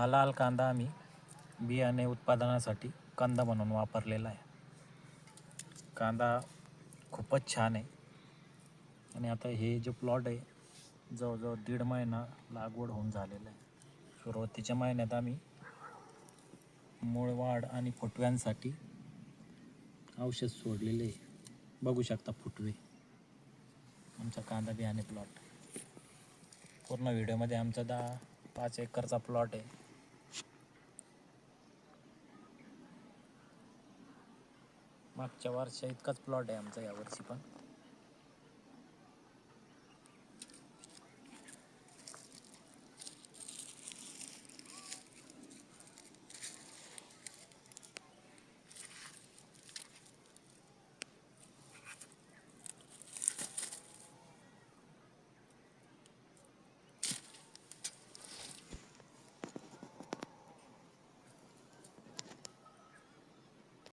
हा लाल कांदा आम्ही बियाणे उत्पादनासाठी कांदा म्हणून वापरलेला आहे. कांदा खूपच छान आहे. आणि आता हे जे प्लॉट आहे जवळजवळ दीड महिना लागवड होऊन झालेलं आहे. सुरुवातीच्या महिन्यात आम्ही मूळ वाढ आणि फुटव्यांसाठी औषध सोडलेले आहे. बघू शकता फुटवे. आमचा कांदा बियाणे प्लॉट. पूर्ण व्हिडिओमध्ये आमचा दहा पाच एकरचा प्लॉट आहे. मागच्या वर्षा इतकाच प्लॉट आहे आमचा यावर्षी पण.